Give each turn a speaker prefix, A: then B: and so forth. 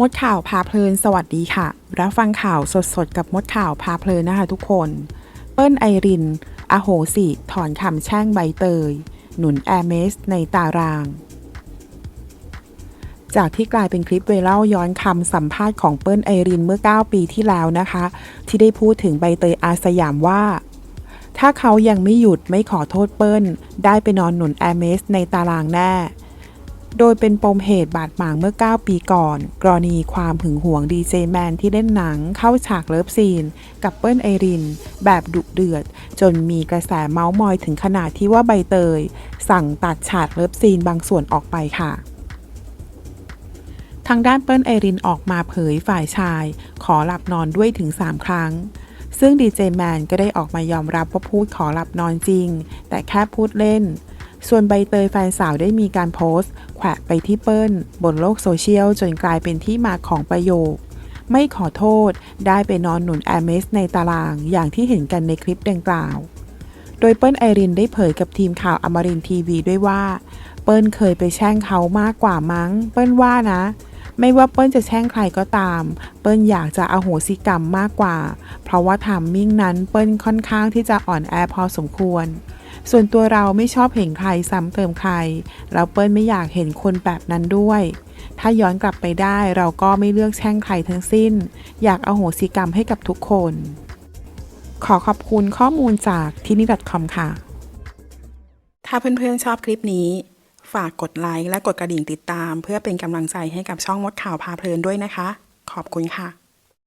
A: มดข่าวพาเพลิน สวัสดีค่ะ รับฟังข่าวสดๆ กับมดข่าวพาเพลินนะคะทุกคน เปิ้ลไอริน อโหสิ ถอนคำแช่งใบเตย หนุนแอร์เมสในตาราง จากที่กลายเป็นคลิปไวรัลย้อนคำสัมภาษณ์ของเปิ้ลไอรินเมื่อ 9 ปีที่แล้วนะคะ ที่ได้พูดถึงใบเตยอาสยามว่า ถ้าเขายังไม่หยุดไม่ขอโทษเปิ้ล ได้ไปนอนหนุนแอร์เมสในตารางแน่ โดยเป็นปมเหตุบาดหมางเมื่อ 9 ปีก่อน กรณีความหึงหวงดีเจแมนที่เล่นหนังเข้าฉากเลิฟซีน กับเปิ้ลไอริน แบบดุเดือด จนมีกระแสเมาส์มอยถึงขนาดที่ว่าใบเตย สั่งตัดฉากเลิฟซีนบางส่วนออกไปค่ะทางด้านเปิ้ลไอรินออกมาเผยฝ่ายชาย ขอหลับนอนด้วยถึง 3 ครั้ง ซึ่งดีเจแมนก็ได้ออกมายอมรับว่าพูดขอหลับนอนจริง แต่แค่พูดเล่น ส่วนใบเตยแฟนสาวได้มีการโพสต์ แขวะไปที่เปิ้ล บนโลกโซเชียล จนกลายเป็นที่มาของประโยค ไม่ขอโทษได้ไปนอนหนุนแอร์เมสในตารางอย่างที่เห็นกันในคลิปดังกล่าว โดยเปิ้ลไอรินได้เผยกับทีมข่าวอมรินทีวีด้วยว่า เปิ้ลเคยไปแช่งเขามากกว่ามั้ง เปิ้ลว่านะ ไม่ว่าเปิ้ลจะแช่งใครก็ตาม เปิ้ลอยากจะอโหสิกรรมมากกว่า เพราะว่าทามมิ่งนั้นเปิ้ลค่อนข้างที่จะอ่อนแอพอสมควร ส่วนตัวเราไม่ชอบเห็นใครซ้ำเติมใครแล้วเปิ้ลไม่อยากเห็นคนแบบนั้นด้วย ถ้าย้อนกลับไปได้เราก็ไม่เลือกแช่งใครทั้งสิ้น อยากเอโหสิกรรมให้กับทุกคน ขอขอบคุณข้อมูลจากที่นี่ .com ค่ะ ถ้าเพื่อนๆชอบคลิปนี้ ฝากกดไลค์และกดกระดิ่งติดตาม เพื่อเป็นกำลังใจให้กับช่องมดข่าวพาเพลินด้วยนะคะ ขอบคุณค่ะ